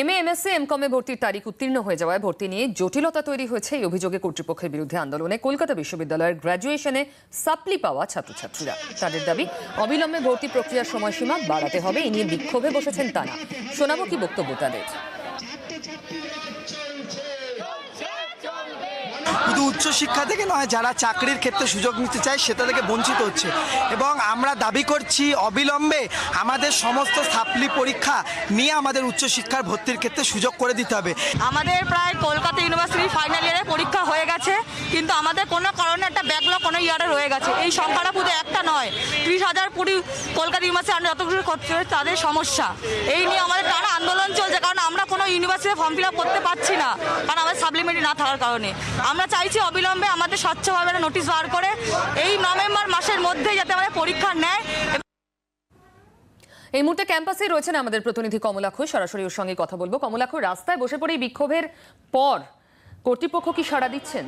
M A MSc এমকমে ভর্তির তারিখ উত্তীর্ণ হয়ে যাওয়ায় ভর্তি নিয়ে জটিলতা তৈরি হয়েছে এই অভিযোগে কর্তৃপক্ষের বিরুদ্ধে আন্দোলনে। কলকাতা বিশ্ববিদ্যালয়ের গ্র্যাজুয়েশনে সাপ্লি পাওয়া ছাত্রছাত্রীরা। তাদের দাবি, অবিলম্বে ভর্তি প্রক্রিয়ার সময়সীমা বাড়াতে হবে, এ নিয়ে বিক্ষোভে বসেছেন তারা। শোনাবো কি বক্তব্য তাদের। উচ্চশিক্ষা থেকে নয়, যারা চাকরির ক্ষেত্রে সুযোগ নিতে চায় সেটা থেকে বঞ্চিত হচ্ছে। এবং আমরা দাবি করছি অবিলম্বে আমাদের সমস্ত সাপ্লি পরীক্ষা নিয়ে আমাদের উচ্চশিক্ষার ভর্তির ক্ষেত্রে সুযোগ করে দিতে হবে। আমাদের প্রায় কলকাতা ইউনিভার্সিটি ফাইনাল ইয়ারে পরীক্ষা হয়ে গেছে, কিন্তু আমাদের কোনো কারণে একটা ব্যাকলগ কোনো ইয়ারে রয়ে গেছে। এই সংখ্যাটা শুধু একটা নয়, ত্রিশ হাজার কুড়ি কলকাতা ইউনিভার্সিটি আমরা যতগুলো করতে তাদের সমস্যা। এই নিয়ে আমাদের টানা আন্দোলন চলছে, কারণ আমরা কোনো ইউনিভার্সিটি ফর্ম ফিল করতে পারছি না, কারণ আমাদের সাপ্লিমেন্টারি না থাকার কারণে। আমরা চাইছি অবিলম্বে আমাদের স্বচ্ছভাবে নোটিশ বার করে এই নভেম্বর মাসের মধ্যেই যাতে আমাদের পরীক্ষা নেয় এই মুহূর্তে ক্যাম্পাসে রয়েছেন আমাদের প্রতিনিধি কমলাক্ষ সরাসরি ওর সঙ্গে কথা বলব। কমলাক্ষ রাস্তায় বসে পড়ে বিক্ষোভের পর কর্তৃপক্ষ কি সাড়া দিচ্ছেন?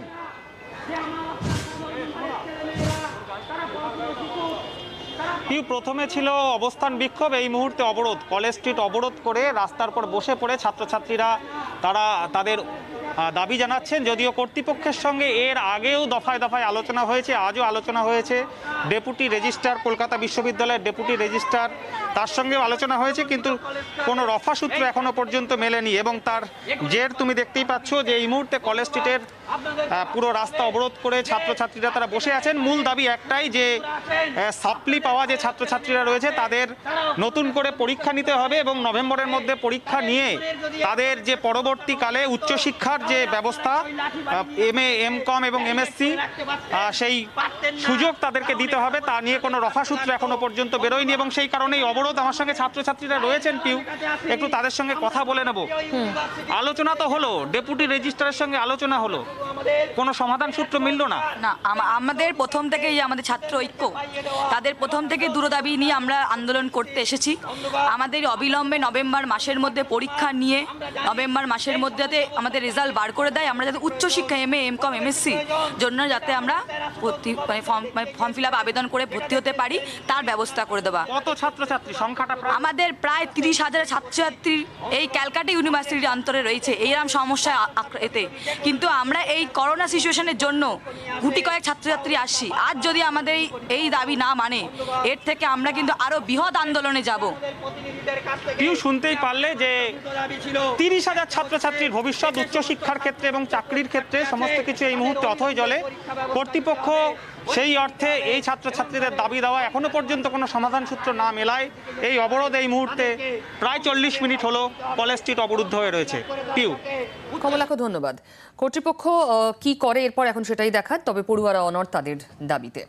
প্রথমে ছিল অবস্থান বিক্ষোভ, এই মুহূর্তে অবরোধ। কলেজ স্ট্রিট অবরোধ করে রাস্তার পর বসে পড়ে ছাত্রছাত্রীরা, তারা তাদের দাবি জানাচ্ছেন যদিও কর্তৃপক্ষের সঙ্গে এর আগেও দফায় দফায় আলোচনা হয়েছে, আজও আলোচনা হয়েছে। ডেপুটি রেজিস্ট্রার, কলকাতা বিশ্ববিদ্যালয়ের ডেপুটি রেজিস্ট্রার, তার সঙ্গেও আলোচনা হয়েছে, কিন্তু কোনো রফা সূত্র এখনও পর্যন্ত মেলেনি এবং তার জের তুমি দেখতেই পাচ্ছ যে এই মুহূর্তে কলেজ স্ট্রিটের পুরো রাস্তা অবরোধ করে ছাত্রছাত্রীরা তারা বসে আছেন। মূল দাবি একটাই যে সাপ্লি পাওয়া যে ছাত্রছাত্রীরা রয়েছে তাদের নতুন করে পরীক্ষা নিতে হবে এবং নভেম্বরের মধ্যে পরীক্ষা নিয়ে তাদের যে পরবর্তীকালে উচ্চশিক্ষার যে ব্যবস্থা এম এ এম কম এবং এমএসসি সেই সুযোগ তাদেরকে দিতে হবে, তা নিয়ে কোনো রফাসূত্র এখনও পর্যন্ত বেরোয়নি এবং সেই কারণেই অবরোধ আমার সঙ্গে ছাত্রছাত্রীরা রয়েছেন পিউ। একটু তাদের সঙ্গে কথা বলে নেব। আলোচনা তো হলো, ডেপুটি রেজিস্ট্রারের সঙ্গে আলোচনা হলো। কোনো সমাধান সূত্র মিলল না? না আমাদের প্রথম থেকে আমাদের ছাত্র ঐক্য। তাদের প্রথম থেকে দূরদাবি নিয়ে আমরা আন্দোলন করতে এসেছি। আমাদের অবিলম্বে নভেম্বর মাসের মধ্যে পরীক্ষা নিয়ে, নভেম্বর মাসের মধ্যে আমাদের রেজাল্ট বার করে দেয় আমরা যাতে উচ্চশিক্ষা M A M com MSc জন্য যাতে আমরা ভর্তি মানে ফর্ম মানে ফর্ম ফিল আপ আবেদন করে ভর্তি হতে পারি তার ব্যবস্থা করে দেওয়া। কত ছাত্রছাত্রী? সংখ্যাটা আমাদের প্রায় তিরিশ হাজার ছাত্রছাত্রী এই ক্যালকাটা ইউনিভার্সিটির অন্তরে রয়েছে এইরকম সমস্যা এতে। কিন্তু আমরা এই করোনা সিচুয়েশনের জন্য গুটি কয়েক ছাত্রছাত্রী আসছি। আজ যদি আমাদের এই- দাবি না মানে এর থেকে আমরা কিন্তু আরও বৃহৎ আন্দোলনে যাব। কেউ শুনতেই পারলে যে তিরিশ হাজার ছাত্রছাত্রীর ভবিষ্যৎ উচ্চশিক্ষার ক্ষেত্রে এবং চাকরির ক্ষেত্রে সমস্ত কিছু এই মুহূর্তে অথই জলে। কর্তৃপক্ষ সেই অর্থে এই ছাত্রছাত্রীদের দাবি দেওয়া এখনও পর্যন্ত কোনো সমাধান সূত্র না মেলায়। এই অবরোধ এই মুহূর্তে প্রায় চল্লিশ মিনিট হলো কলেজ স্ট্রিট অবরুদ্ধ হয়ে রয়েছে। পিউ। কমলাক্ষ ধন্যবাদ। কর্তৃপক্ষ কি করে এরপর এখন সেটাই দেখার, তবে পড়ুয়ারা অনর তাদের দাবিতে।